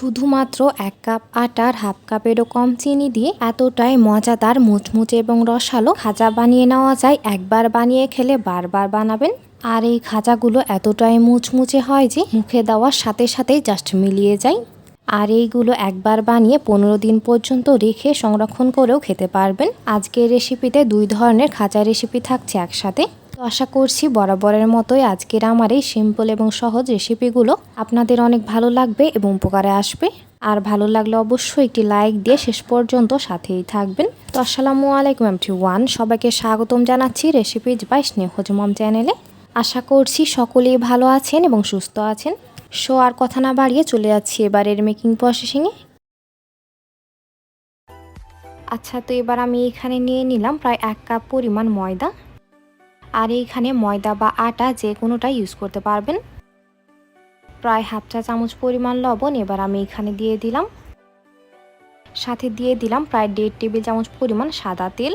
শুধুমাত্র এক কাপ আটার হাফ কাপেরও কম চিনি দিয়ে এতটাই মজাদার মুচমুচে এবং রসালো খাজা বানিয়ে নেওয়া যায়। একবার বানিয়ে খেলে বারবার বানাবেন। আর এই খাজাগুলো এতটাই মুচমুচে হয় যে মুখে দেওয়ার সাথে সাথেই জাস্ট মিলিয়ে যায়। আর এইগুলো একবার বানিয়ে পনেরো দিন পর্যন্ত রেখে সংরক্ষণ করেও খেতে পারবেন। আজকের রেসিপিতে দুই ধরনের খাজা রেসিপি থাকছে একসাথে। তো আশা করছি বরাবরের মতোই আজকের আমার এই সিম্পল এবং সহজ রেসিপিগুলো আপনাদের অনেক ভালো লাগবে এবং উপকারে আসবে। আর ভালো লাগলে অবশ্যই একটি লাইক দিয়ে শেষ পর্যন্ত সাথেই থাকবেন। তো আসসালামু আলাইকুম এমটি ওয়ান সবাইকে স্বাগতম জানাচ্ছি রেসিপিজ বাই স্নেহজ মম চ্যানেলে আশা করছি সকলেই ভালো আছেন এবং সুস্থ আছেন। শো আর কথা না বাড়িয়ে চলে যাচ্ছি এবারের মেকিং প্রসেসিংয়ে আচ্ছা তো এবার আমি এখানে নিয়ে নিলাম প্রায় এক কাপ পরিমাণ ময়দা। আর এইখানে ময়দা বা আটা যে কোনোটা ইউজ করতে পারবেন। প্রায় হাফ চা চামচ পরিমাণ লবণ এবার আমি এখানে দিয়ে দিলাম। সাথে দিয়ে দিলাম প্রায় দেড় টেবিল চামচ পরিমাণ সাদা তেল।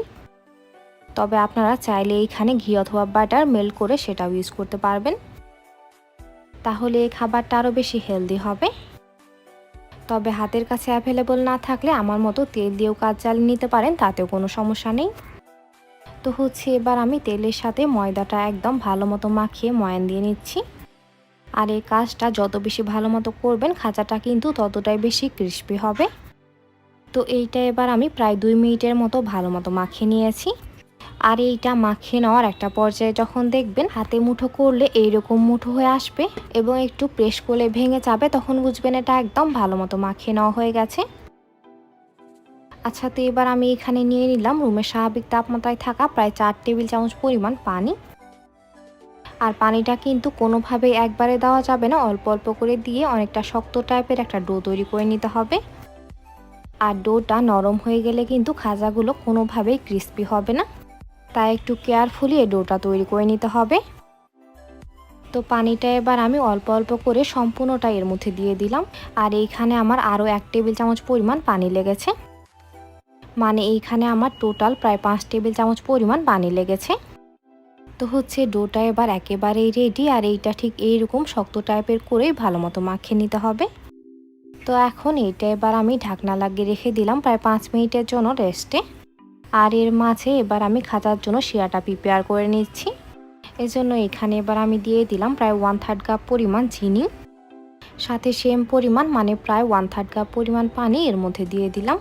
তবে আপনারা চাইলে এইখানে ঘি অথবা বাটার মেল্ট করে সেটাও ইউজ করতে পারবেন। তাহলে এই খাবারটা আরও বেশি হেলদি হবে। তবে হাতের কাছে অ্যাভেলেবল না থাকলে আমার মতো তেল দিয়েও কাজ চালিয়ে নিতে পারেন, তাতেও কোনো সমস্যা নেই। তো হচ্ছে এবার আমি তেলের সাথে ময়দাটা একদম ভালো মতো মাখিয়ে ময়ান দিয়ে নিচ্ছি। আর এই কাজটা যত বেশি ভালো মতো করবেন, খাঁচাটা কিন্তু ততটাই বেশি ক্রিস্পি হবে। তো এইটা এবার আমি প্রায় দুই মিনিটের মতো ভালো মতো মাখিয়ে নিয়েছি। আর এইটা মাখিয়ে নেওয়ার একটা পর্যায়ে যখন দেখবেন হাতে মুঠো করলে এইরকম মুঠো হয়ে আসবে এবং একটু প্রেস করলে ভেঙে যাবে, তখন বুঝবেন এটা একদম ভালো মতো মাখিয়ে নেওয়া হয়ে গেছে। আচ্ছা তো এবার আমি এখানে নিয়ে নিলাম। রুমের স্বাভাবিক তাপমাত্রায় থাকা প্রায় চার টেবিল চামচ পরিমাণ পানি। আর পানিটা কিন্তু কোনোভাবেই একবারে দেওয়া যাবে না। অল্প অল্প করে দিয়ে অনেকটা শক্ত টাইপের একটা ডো তৈরি করে নিতে হবে। আর ডোটা নরম হয়ে গেলে কিন্তু খাজাগুলো কোনোভাবেই ক্রিস্পি হবে না। তাই একটু কেয়ারফুলি এই ডোটা তৈরি করে নিতে হবে। তো পানিটা এবার আমি অল্প অল্প করে সম্পূর্ণটা এর মধ্যে দিয়ে দিলাম। আর এইখানে আমার আরও এক টেবিল চামচ পরিমাণ পানি লেগেছে। মানে এইখানে আমার টোটাল প্রায় পাঁচ টেবিল চামচ পরিমাণ পানি লেগেছে। তো হচ্ছে ডোটা এবার একেবারেই রেডি আর এইটা ঠিক এইরকম শক্ত টাইপের করেই ভালো মতো মাখিয়ে নিতে হবে। তো এখন এইটা এবার আমি ঢাকনা লাগিয়ে রেখে দিলাম প্রায় পাঁচ মিনিটের জন্য রেস্টে আর এর মাঝে এবার আমি খাতার জন্য শিরাটা প্রিপেয়ার করে নিচ্ছি। এজন্য এখানে এবার আমি দিয়ে দিলাম প্রায় ওয়ান থার্ড কাপ পরিমাণ চিনি। সাথে সেম পরিমাণ মানে প্রায় ওয়ান থার্ড কাপ পরিমাণ পানি এর মধ্যে দিয়ে দিলাম।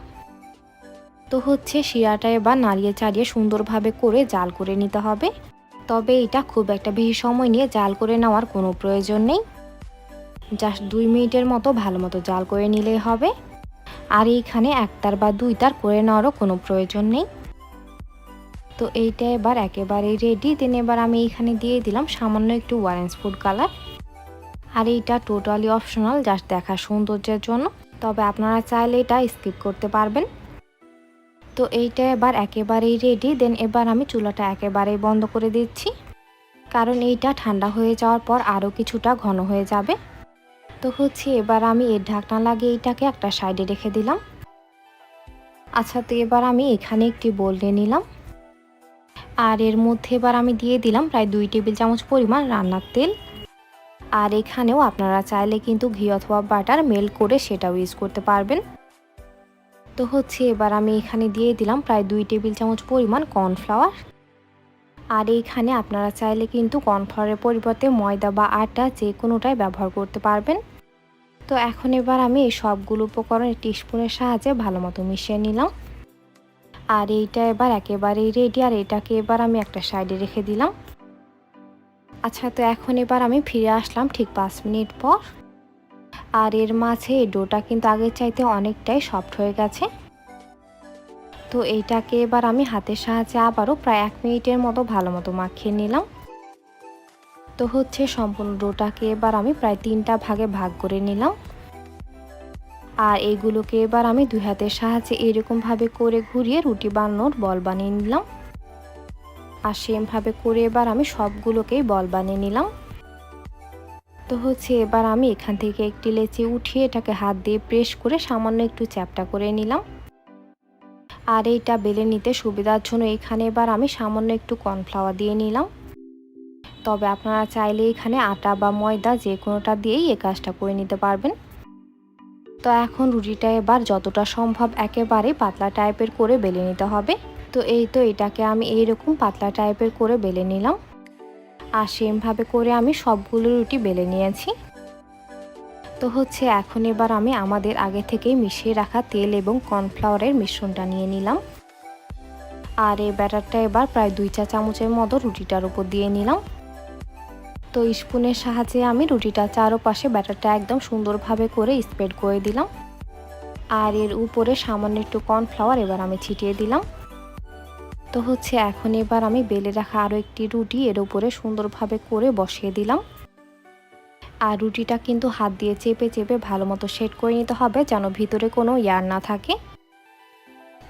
তো হচ্ছে শিরাটা এবার নাড়িয়ে চাড়িয়ে সুন্দরভাবে করে জাল করে নিতে হবে। তবে এটা খুব একটা বেশি সময় নিয়ে জাল করে নেওয়ার কোনো প্রয়োজন নেই। জাস্ট দুই মিনিটের মতো ভালো মতো জাল করে নিলেই হবে। আর এইখানে একটার বা দুইটার করে নেওয়ারও কোনো প্রয়োজন নেই। তো এইটা এবার একেবারেই রেডি দেন এবার আমি এইখানে দিয়ে দিলাম সামান্য একটু অরেঞ্জ ফুড কালার আর এইটা টোটালি অপশনাল জাস্ট দেখা সৌন্দর্যের জন্য। তবে আপনারা চাইলে এটা স্কিপ করতে পারবেন। তো এইটা এবার একেবারেই রেডি দেন এবার আমি চুলাটা একেবারেই বন্ধ করে দিচ্ছি। কারণ এইটা ঠান্ডা হয়ে যাওয়ার পর আরও কিছুটা ঘন হয়ে যাবে। তো হচ্ছে এবার আমি এর ঢাকনা লাগিয়ে এইটাকে একটা সাইডে রেখে দিলাম। আচ্ছা তো এবার আমি এখানে একটি বোল নিয়ে নিলাম। আর এর মধ্যে এবার আমি দিয়ে দিলাম প্রায় দুই টেবিল চামচ পরিমাণ রান্নার তেল। আর এখানেও আপনারা চাইলে কিন্তু ঘি অথবা বাটার মেল্ট করে সেটাও ইউজ করতে পারবেন। তো হচ্ছে এবার আমি এখানে দিয়ে দিলাম প্রায় দুই টেবিল চামচ পরিমাণ কর্নফ্লাওয়ার। আর এইখানে আপনারা চাইলে কিন্তু কর্নফ্লাওয়ারের পরিবর্তে ময়দা বা আটা যে কোনোটাই ব্যবহার করতে পারবেন। তো এখন এবার আমি এই সবগুলো উপকরণ একটি স্পুনের সাহায্যে ভালো মতো মিশিয়ে নিলাম। আর এইটা এবার একেবারেই রেডি আর এটাকে এবার আমি একটা সাইডে রেখে দিলাম। আচ্ছা তো এখন এবার আমি ফিরে আসলাম ঠিক পাঁচ মিনিট পর। আর এর মাঝে ডোটা কিন্তু আগের চাইতে অনেকটাই সফট হয়ে গেছে। তো এইটাকে এবার আমি হাতের সাহায্যে আবারও প্রায় এক মিনিটের মতো ভালো মতো মাখিয়ে নিলাম। তো হচ্ছে সম্পূর্ণ ডোটাকে এবার আমি প্রায় তিনটা ভাগে ভাগ করে নিলাম। আর এইগুলোকে এবার আমি দুই হাতের সাহায্যে এরকমভাবে করে ঘুরিয়ে রুটি বানানোর বল বানিয়ে নিলাম। আর সেমভাবে করে এবার আমি সবগুলোকেই বল বানিয়ে নিলাম। তো হচ্ছে, এবার আমি এখান থেকে একটি লেচি উঠিয়ে এটাকে হাত দিয়ে প্রেস করে সামান্য একটু চ্যাপটা করে নিলাম। আর এইটা বেলে নিতে সুবিধার জন্য এখানে এবার আমি সামান্য একটু কর্নফ্লাওয়ার দিয়ে নিলাম। তবে আপনারা চাইলে এখানে আটা বা ময়দা যে কোনোটা দিয়েই এই কাজটা করে নিতে পারবেন। তো এখন রুটিটা এবার যতটা সম্ভব একেবারে পাতলা টাইপের করে বেলে নিতে হবে। তো এই তো এটাকে আমি এইরকম পাতলা টাইপের করে বেলে নিলাম। আর সেমভাবে করে আমি সবগুলো রুটি বেলে নিয়েছি। তো হচ্ছে এখন এবার আমি আমাদের আগে থেকেই মিশিয়ে রাখা তেল এবং কর্নফ্লাওয়ারের মিশ্রণটা নিয়ে নিলাম। আর এই ব্যাটারটা এবার প্রায় দুই চা চামচের মতো রুটিটার উপর দিয়ে নিলাম। তো স্পুনের সাহায্যে আমি রুটিটা চারোপাশে ব্যাটারটা একদম সুন্দরভাবে করে স্প্রেড করে দিলাম। আর এর উপরে সামান্য একটু কর্নফ্লাওয়ার এবার আমি ছিটিয়ে দিলাম। তো হচ্ছে এখন এবার আমি বেলে রাখা আরও একটি রুটি এর উপরে সুন্দরভাবে করে বসিয়ে দিলাম। আর রুটিটা কিন্তু হাত দিয়ে চেপে চেপে ভালো মতো সেট করে নিতে হবে যেন ভিতরে কোনো ইয়ার না থাকে।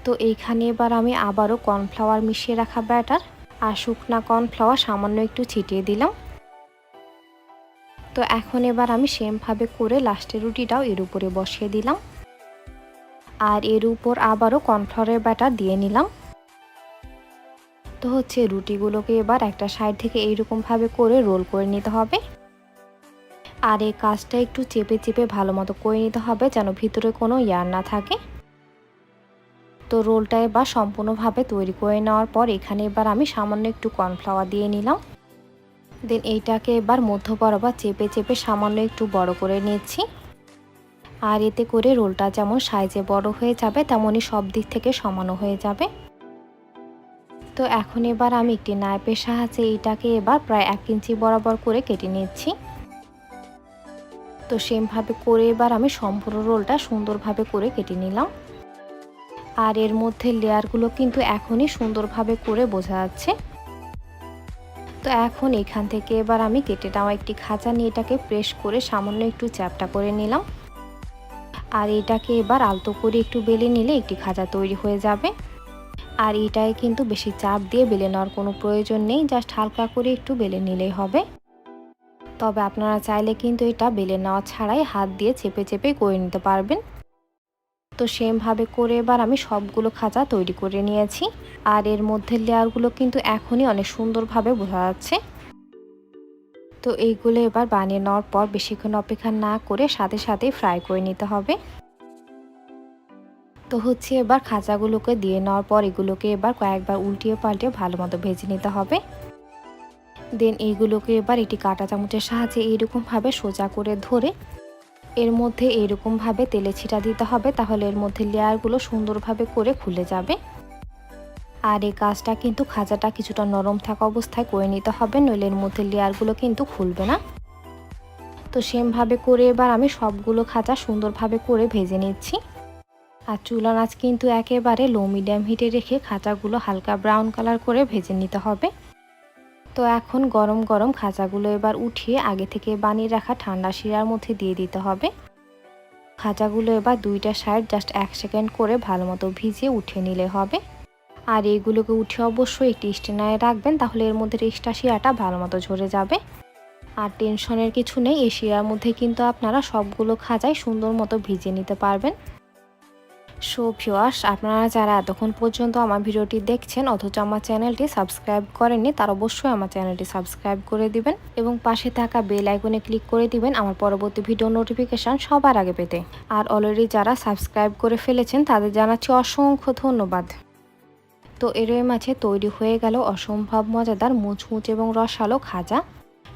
তো এইখানে এবার আমি আবারও কর্নফ্লাওয়ার মিশিয়ে রাখা ব্যাটার আর শুকনা কর্নফ্লাওয়ার সামান্য একটু ছিটিয়ে দিলাম। তো এখন এবার আমি সেমভাবে করে লাস্টের রুটিটাও এর উপরে বসিয়ে দিলাম। আর এর উপর আবারও কর্নফ্লাওয়ারের ব্যাটার দিয়ে নিলাম। তো হচ্ছে রুটিগুলোকে এবার একটা সাইড থেকে এইরকমভাবে করে রোল করে নিতে হবে। আর এই কাজটা একটু চেপে চেপে ভালো মতো করে নিতে হবে যেন ভিতরে কোনো ইয়ার না থাকে। তো রোলটা এবার সম্পূর্ণভাবে তৈরি করে নেওয়ার পর এখানে এবার আমি সামান্য একটু কর্নফ্লাওয়ার দিয়ে নিলাম। দেন এইটাকে এবার মধ্য বরাবর চেপে চেপে সামান্য একটু বড় করে নিচ্ছি। আর এতে করে রোলটা যেমন সাইজে বড় হয়ে যাবে, তেমনই সব দিক থেকে সমানও হয়ে যাবে। তো এখন এবার আমি একটি নাইপের সাহায্যে এইটাকে এবার প্রায় এক ইঞ্চি বরাবর করে কেটে নিচ্ছি। তো সেমভাবে করে এবার আমি সম্পূর্ণ রোলটা সুন্দরভাবে করে কেটে নিলাম। আর এর মধ্যে লেয়ারগুলো কিন্তু এখনই সুন্দরভাবে করে বোঝা যাচ্ছে। তো এখন এখান থেকে এবার আমি কেটে নেওয়া একটি খাঁচা নিয়ে এটাকে প্রেস করে সামান্য একটু চ্যাপটা করে নিলাম। আর এটাকে এবার আলতো করে একটু বেলে নিলে একটি খাঁচা তৈরি হয়ে যাবে। আর এটায় কিন্তু বেশি চাপ দিয়ে বেলে নেওয়ার কোনো প্রয়োজন নেই জাস্ট হালকা করে একটু বেলে নিলেই হবে। তবে আপনারা চাইলে কিন্তু এটা বেলে নেওয়া ছাড়াই হাত দিয়ে চেপে চেপে করে নিতে পারবেন। তো সেমভাবে করে এবার আমি সবগুলো খাঁচা তৈরি করে নিয়েছি। আর এর মধ্যে লেয়ারগুলো কিন্তু এখনই অনেক সুন্দরভাবে বোঝা যাচ্ছে। তো এইগুলো এবার বানিয়ে নেওয়ার পর বেশিক্ষণ অপেক্ষা না করে সাথে সাথেই ফ্রাই করে নিতে হবে। তো হচ্ছে এবার খাঁচাগুলোকে দিয়ে নেওয়ার পর এগুলোকে এবার কয়েকবার উল্টিয়ে পাল্টে ভালো মতো ভেজে নিতে হবে। দেন এইগুলোকে এবার এটি কাঁটা চামচের সাহায্যে এইরকমভাবে সোজা করে ধরে এর মধ্যে এরকমভাবে তেলে ছিটা দিতে হবে, তাহলে এর মধ্যে লেয়ারগুলো সুন্দরভাবে করে খুলে যাবে। আর এই কাজটা কিন্তু খাজাটা কিছুটা নরম থাকা অবস্থায় করে নিতে হবে, নইলে এর মধ্যে লেয়ারগুলো কিন্তু খুলবে না। তো সেমভাবে করে এবার আমি সবগুলো খাঁচা সুন্দরভাবে করে ভেজে নিচ্ছি। আর চুলার আঁচ কিন্তু একেবারে লো মিডিয়াম হিটে রেখে খাঁচাগুলো হালকা ব্রাউন কালার করে ভেজে নিতে হবে। তো এখন গরম গরম খাঁচাগুলো এবার উঠিয়ে আগে থেকে বানিয়ে রাখা ঠান্ডা শিরার মধ্যে দিয়ে দিতে হবে। খাঁচাগুলো এবার দুইটা সাইড জাস্ট এক সেকেন্ড করে ভালো মতো ভিজিয়ে উঠিয়ে নিলে হবে। আর এইগুলোকে উঠে অবশ্যই একটি স্টেনারে রাখবেন, তাহলে এর মধ্যে এক্সট্রা শিরাটা ভালো মতো ঝরে যাবে। আর টেনশনের কিছু নেই, এই শিরার মধ্যে কিন্তু আপনারা সবগুলো খাঁচাই সুন্দর মতো ভিজিয়ে নিতে পারবেন। সো ভিওয়ার্স আপনারা যারা এতক্ষণ পর্যন্ত আমার ভিডিওটি দেখছেন, অথচ আমার চ্যানেলটি সাবস্ক্রাইব করেননি, তার অবশ্যই আমার চ্যানেলটি সাবস্ক্রাইব করে দিবেন এবং পাশে থাকা বেল আইকনে ক্লিক করে দিবেন আমার পরবর্তী ভিডিও নোটিফিকেশান সবার আগে পেতে। আর অলরেডি যারা সাবস্ক্রাইব করে ফেলেছেন, তাদের জানাচ্ছি অসংখ্য ধন্যবাদ। তো এরই মাঝে তৈরি হয়ে গেল অসম্ভব মজাদার মুচমুচ এবং রসালো খাজা।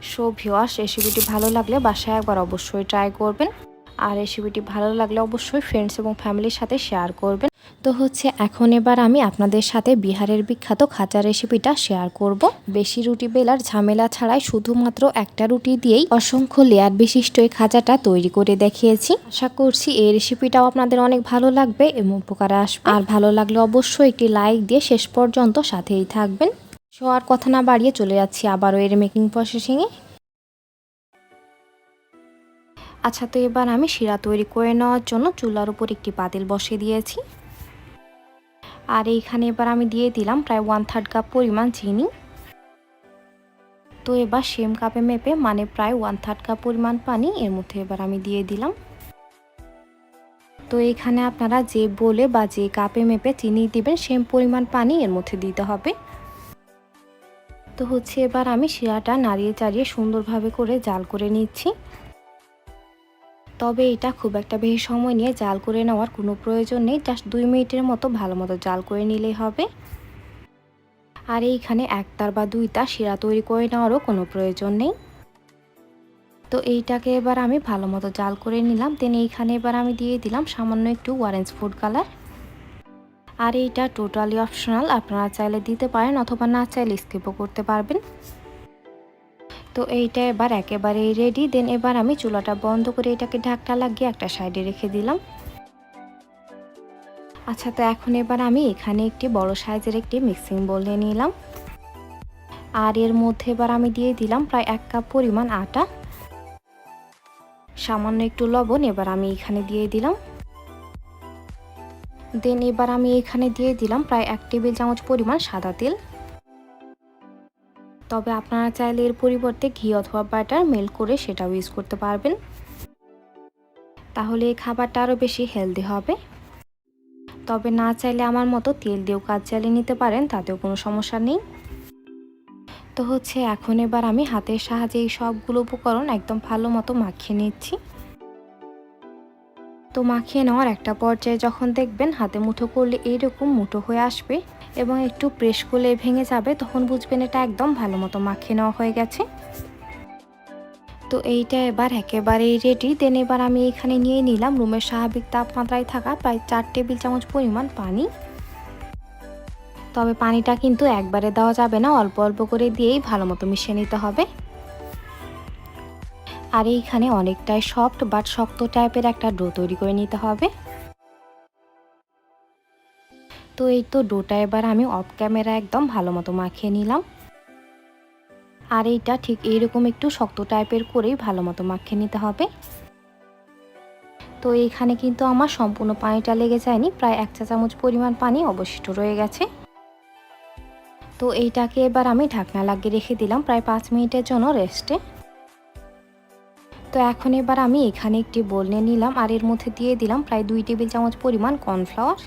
সো ভিওয়ার্স রেসিপিটি ভালো লাগলে বাসায় একবার অবশ্যই ট্রাই করবেন। আর রেসিপিটি ভালো লাগলে অবশ্যই ফ্রেন্ডস এবং ফ্যামিলির সাথে শেয়ার করবেন। তো হচ্ছে এখন এবার আমি আপনাদের সাথে বিহারের বিখ্যাত খাঁচা রেসিপিটা শেয়ার করব। বেশি রুটি বেলার ঝামেলা ছাড়াই শুধুমাত্র একটা রুটি দিয়েই অসংখ্য লেয়ার বিশিষ্ট এই খাঁচাটা তৈরি করে দেখিয়েছি। আশা করছি এই রেসিপিটাও আপনাদের অনেক ভালো লাগবে এবং উপকারে আসবে। আর ভালো লাগলে অবশ্যই একটি লাইক দিয়ে শেষ পর্যন্ত সাথেই থাকবেন। সো আর কথা না বাড়িয়ে চলে যাচ্ছি আবারও এর মেকিং প্রসেসিংয়ে আচ্ছা তো এবার আমি শিরা তৈরি করে নেওয়ার জন্য চুলার উপর একটি পাতিল বসিয়ে দিয়েছি। আর এইখানে এবার আমি দিয়ে দিলাম প্রায় ওয়ান থার্ড কাপ পরিমাণ চিনি। তো এবার সেম কাপে মেপে মানে প্রায় ওয়ান থার্ড কাপ পরিমাণ পানি এর মধ্যে এবার আমি দিয়ে দিলাম। তো এখানে আপনারা যে বলে বা যে কাপে মেপে চিনি দিবেন সেম পরিমাণ পানি এর মধ্যে দিতে হবে। তো হচ্ছে এবার আমি শিরাটা নাড়িয়ে চাড়িয়ে সুন্দরভাবে করে জাল করে নিচ্ছি। তবে এটা খুব একটা বেশি সময় নিয়ে জাল করে নেওয়ার কোনো প্রয়োজন নেই। জাস্ট দুই মিনিটের মতো ভালো মতো জাল করে নিলেই হবে। আর এইখানে একতার বা দুইটা শিরা তৈরি করে নেওয়ারও কোনো প্রয়োজন নেই। তো এইটাকে এবার আমি ভালো মতো জাল করে নিলাম। দেন এইখানে এবার আমি দিয়ে দিলাম সামান্য একটু অরেঞ্জ ফুড কালার আর এইটা টোটালি অপশনাল আপনারা চাইলে দিতে পারেন অথবা না চাইলে স্কিপও করতে পারবেন। তো এইটা এবার একেবারেই রেডি দেন এবার আমি চুলাটা বন্ধ করে এটাকে ঢাকটা লাগিয়ে একটা সাইডে রেখে দিলাম। আচ্ছা তো এখন এবার আমি এখানে একটি বড় সাইজের একটি মিক্সিং বোল নিয়ে নিলাম। আর এর মধ্যে এবার আমি দিয়ে দিলাম প্রায় এক কাপ পরিমাণ আটা। সামান্য একটু লবণ এবার আমি এখানে দিয়ে দিলাম। দেন এবার আমি এখানে দিয়ে দিলাম প্রায় এক টেবিল চামচ পরিমাণ সাদা তেল। তবে আপনারা চাইলে এর পরিবর্তে ঘি অথবা বাটার মেল করে সেটাও ইউজ করতে পারবেন। তাহলে এই খাবারটা আরও বেশি হেলদি হবে। তবে না চাইলে আমার মতো তেল দিয়েও কাজ চালিয়ে নিতে পারেন, তাতেও কোনো সমস্যা নেই। তো হচ্ছে এখন এবার আমি হাতের সাহায্যে এই সবগুলো উপকরণ একদম ভালো মতো মাখিয়ে নিচ্ছি। তো মাখিয়ে নেওয়ার একটা পর্যায়ে যখন দেখবেন হাতে মুঠো করলে এইরকম মুঠো হয়ে আসবে এবং একটু প্রেস করলে ভেঙে যাবে, তখন বুঝবেন এটা একদম ভালো মতো মাখিয়ে নেওয়া হয়ে গেছে। তো এইটা এবার একেবারেই রেডি দেন এবার আমি এখানে নিয়ে নিলাম রুমের স্বাভাবিক তাপমাত্রায় থাকা প্রায় চার টেবিল চামচ পরিমাণ পানি। তবে পানিটা কিন্তু একবারে দেওয়া যাবে না, অল্প অল্প করে দিয়েই ভালো মতো মিশিয়ে নিতে হবে। আর এইখানে অনেকটাই সফট বাট শক্ত টাইপের একটা ডো তৈরি করে নিতে হবে। তো এই তো ডোটা এবার আমি অফ ক্যামেরা একদম ভালো মতো মাখিয়ে নিলাম। আর এইটা ঠিক এইরকম একটু শক্ত টাইপের করেই ভালো মতো মাখিয়ে নিতে হবে। তো এইখানে কিন্তু আমার সম্পূর্ণ পানিটা লেগে যায়নি, প্রায় এক চা চামচ পরিমাণ পানি অবশিষ্ট রয়ে গেছে। তো এইটাকে এবার আমি ঢাকনা লাগিয়ে রেখে দিলাম প্রায় পাঁচ মিনিটের জন্য রেস্টে তো এখন এবার আমি এখানে একটি বোল নিয়ে নিলাম আর এর মধ্যে দিয়ে দিলাম প্রায় দুই টেবিল চামচ পরিমাণ কর্নফ্লাওয়ার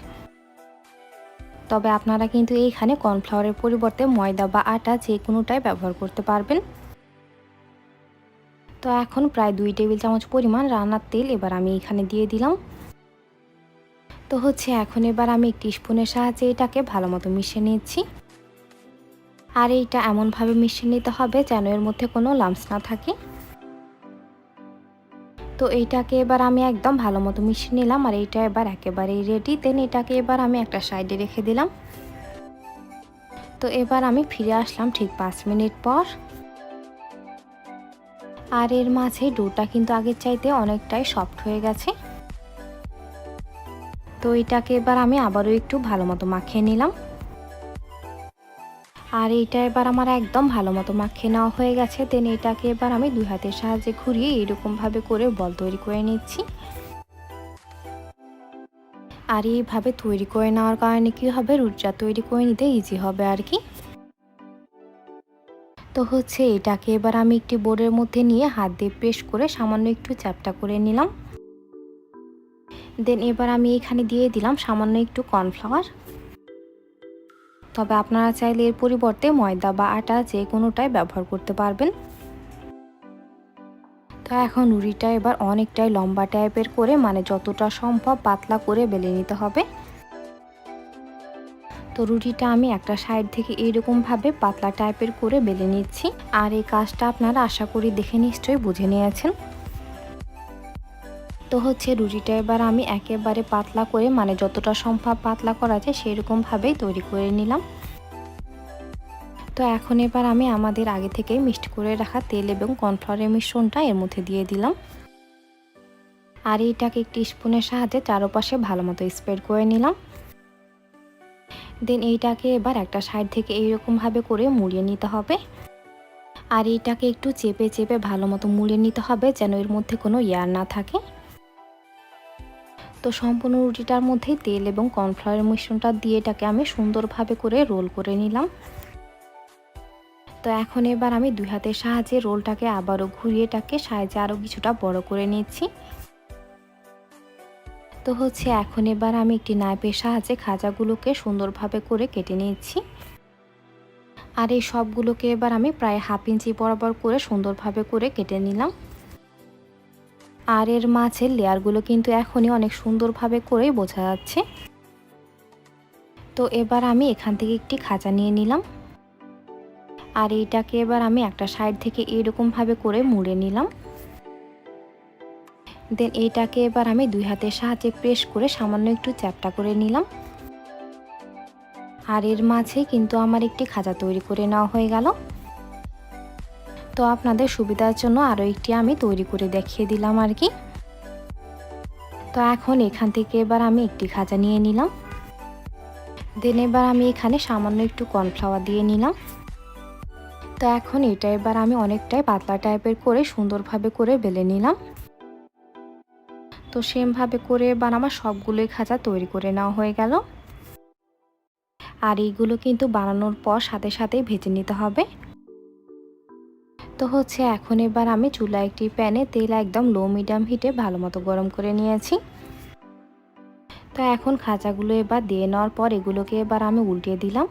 তবে আপনারা কিন্তু এইখানে কর্নফ্লাওয়ারের পরিবর্তে ময়দা বা আটা যে কোনোটাই ব্যবহার করতে পারবেন। তো এখন প্রায় দুই টেবিল চামচ পরিমাণ রান্নার তেল এবার আমি এখানে দিয়ে দিলাম। তো হচ্ছে এখন এবার আমি একটি স্পুনের সাহায্যে এটাকে ভালো মতো মিশিয়ে নিচ্ছি। আর এইটা এমনভাবে মিশিয়ে নিতে হবে যেন এর মধ্যে কোনো লামস না থাকে। তো এইটাকে এবার আমি একদম ভালো মতো মিশিয়ে নিলাম আর এইটা এবার একেবারেই রেডি দেন এটাকে এবার আমি একটা সাইডে রেখে দিলাম। তো এবার আমি ফিরে আসলাম ঠিক পাঁচ মিনিট পর। আর এর মাঝে ডোটা কিন্তু আগের চাইতে অনেকটাই সফট হয়ে গেছে। তো এটাকে এবার আমি আবারও একটু ভালো মতো মাখিয়ে নিলাম। আর এইটা এবার আমার একদম ভালো মতো মাখিয়ে নেওয়া হয়ে গেছে। দেন এটাকে এবার আমি দুই হাতের সাহায্যে ঘুরিয়ে এরকমভাবে করে বল তৈরি করে নিচ্ছি। আর এইভাবে তৈরি করে নেওয়ার কারণে কি হবে? রুটিটা তৈরি করে নিতে ইজি হবে আর কি। তো হচ্ছে এটাকে এবার আমি একটি বোর্ডের মধ্যে নিয়ে হাত দিয়ে প্রেস করে সামান্য একটু চ্যাপটা করে নিলাম। দেন এবার আমি এখানে দিয়ে দিলাম সামান্য একটু কর্নফ্লাওয়ার। তবে আপনারা চাইলে এর পরিবর্তে ময়দা বা আটা যে কোনোটাই ব্যবহার করতে পারবেন। তো এখন রুটিটা এবার অনেকটাই লম্বা টাইপের করে মানে যতটা সম্ভব পাতলা করে বেলে নিতে হবে। তো রুটিটা আমি একটা সাইড থেকে এইরকমভাবে পাতলা টাইপের করে বেলে নিচ্ছি। আর এই কাজটা আপনারা আশা করি দেখে নিশ্চয়ই বুঝে নিয়েছেন। তো হচ্ছে রুটিটা এবার আমি একেবারে পাতলা করে মানে যতটা সম্ভব পাতলা করা যায়, সেরকমভাবেই তৈরি করে নিলাম। তো এখন এবার আমি আমাদের আগে থেকেই মিক্সড করে রাখা তেল এবং কর্নফ্লাওয়ারের মিশ্রণটা এর মধ্যে দিয়ে দিলাম। আর এইটাকে একটি স্পুনের সাহায্যে চারপাশে ভালো মতো স্প্রেড করে নিলাম। দেন এইটাকে এবার একটা সাইড থেকে এইরকমভাবে করে মুড়িয়ে নিতে হবে। আর এইটাকে একটু চেপে চেপে ভালো মতো মুড়িয়ে নিতে হবে যেন এর মধ্যে কোনো ইয়ার না থাকে। তো সম্পূর্ণ রুটিটার মধ্যে তেল এবং কর্নফ্লাওয়ারের মিশ্রণটা দিয়ে এটাকে আমি সুন্দরভাবে করে রোল করে নিলাম। তো এখন এবার আমি দুই হাতের সাহায্যে রোলটাকে আবারও ঘুরিয়ে এটাকে সাহায্যে আরও কিছুটা বড় করে নিচ্ছি। তো হচ্ছে এখন এবার আমি একটি নাইপের সাহায্যে খাজাগুলোকে সুন্দরভাবে করে কেটে নিচ্ছি। আর এই সবগুলোকে এবার আমি প্রায় হাফ ইঞ্চি বরাবর করে সুন্দরভাবে করে কেটে নিলাম। আর এর মাছের লেয়ারগুলো কিন্তু এখনই অনেক সুন্দরভাবে করেই বোঝা যাচ্ছে। তো এবার আমি এখান থেকে একটি খাঁচা নিয়ে নিলাম। আর এইটাকে এবার আমি একটা সাইড থেকে এরকমভাবে করে মুড়ে নিলাম। দেন এইটাকে এবার আমি দুই হাতের সাহায্যে প্রেস করে সামান্য একটু চ্যাপটা করে নিলাম। আর এর মাঝে কিন্তু আমার একটি খাঁচা তৈরি করে নেওয়া হয়ে গেল। তো আপনাদের সুবিধার জন্য আরও একটি আমি তৈরি করে দেখিয়ে দিলাম আর কি। তো এখন এখান থেকে এবার আমি একটি খাজা নিয়ে নিলাম। দেন এবার আমি এখানে সামান্য একটু কর্নফ্লাওয়ার দিয়ে নিলাম। তো এখন এটা এবার আমি অনেকটাই পাতলা টাইপের করে সুন্দরভাবে করে বেলে নিলাম। তো সেমভাবে করে এবার আমার সবগুলোই খাজা তৈরি করে নেওয়া হয়ে গেল। আর এইগুলো কিন্তু বানানোর পর সাথে সাথেই ভেজে নিতে হবে। তো হচ্ছে এখন এবার আমি চুলা একটি প্যানে তেল একদম লো মিডিয়াম হিটে ভালো মতো গরম করে নিয়েছি। তো এখন খাঁচাগুলো এবার দিয়ে নেওয়ার পর এগুলোকে এবার আমি উল্টিয়ে দিলাম।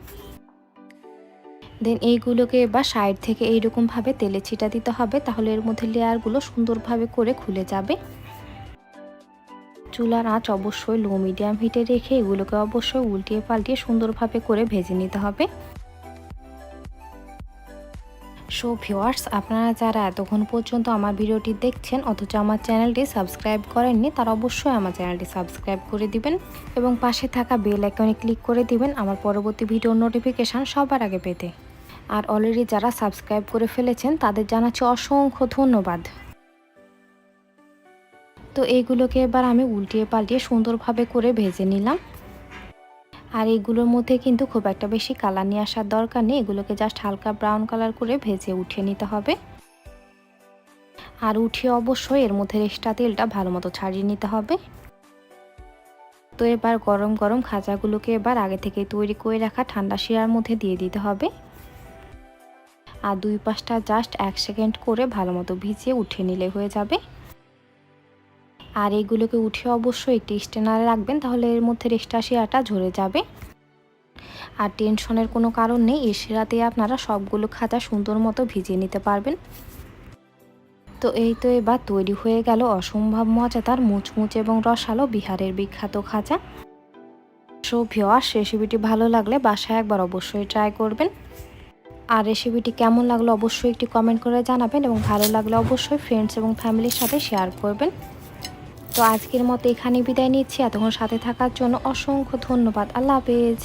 দেন এইগুলোকে এবার সাইড থেকে এইরকমভাবে তেলে ছিটা দিতে হবে, তাহলে এর মধ্যে লেয়ারগুলো সুন্দরভাবে করে খুলে যাবে। চুলার আঁচ অবশ্যই লো মিডিয়াম হিটে রেখে এগুলোকে অবশ্যই উল্টিয়ে পাল্টিয়ে সুন্দরভাবে করে ভেজে নিতে হবে। সো ভিওয়ার্স আপনারা যারা এতক্ষণ পর্যন্ত আমার ভিডিওটি দেখছেন, অথচ আমার চ্যানেলটি সাবস্ক্রাইব করেননি, তারা অবশ্যই আমার চ্যানেলটি সাবস্ক্রাইব করে দিবেন এবং পাশে থাকা বেল আইকনে ক্লিক করে দিবেন আমার পরবর্তী ভিডিওর নোটিফিকেশান সবার আগে পেতে। আর অলরেডি যারা সাবস্ক্রাইব করে ফেলেছেন, তাদের জানাচ্ছি অসংখ্য ধন্যবাদ। তো এইগুলোকে এবার আমি উল্টিয়ে পাল্টিয়ে সুন্দরভাবে করে ভেজে নিলাম। আর এইগুলোর মধ্যে কিন্তু খুব একটা বেশি কালার নিয়ে আসার দরকার নেই। এগুলোকে জাস্ট হালকা ব্রাউন কালার করে ভেজে উঠিয়ে নিতে হবে। আর উঠিয়ে অবশ্যই এর মধ্যে এক্সট্রা তেলটা ভালো মতো ছাড়িয়ে নিতে হবে। তো এবার গরম গরম খাঁচাগুলোকে এবার আগে থেকে তৈরি করে রাখা ঠান্ডা শিরার মধ্যে দিয়ে দিতে হবে। আর দুই পাশটা জাস্ট এক সেকেন্ড করে ভালো মতো ভিজিয়ে উঠিয়ে নিলে হয়ে যাবে। আর এইগুলোকে উঠে অবশ্যই একটি স্টেনারে রাখবেন, তাহলে এর মধ্যে এক্সট্রা শিরাটা ঝরে যাবে। আর টেনশনের কোনো কারণ নেই, এই শিরাতে আপনারা সবগুলো খাতা সুন্দর মতো ভিজিয়ে নিতে পারবেন। তো এই তো এবার তৈরি হয়ে গেল অসম্ভব মজা মজাদার মুচমুচ এবং রসালো বিহারের বিখ্যাত খাঁচা সো ভিওয়ার্স রেসিপিটি ভালো লাগলে বাসায় একবার অবশ্যই ট্রাই করবেন। আর রেসিপিটি কেমন লাগল অবশ্যই একটি কমেন্ট করে জানাবেন এবং ভালো লাগলে অবশ্যই ফ্রেন্ডস এবং ফ্যামিলির সাথে শেয়ার করবেন। তো আজকের মতো এখানে বিদায় নিচ্ছি। এতক্ষণ সাথে থাকার জন্য অসংখ্য ধন্যবাদ। আল্লাহ হাফেজ।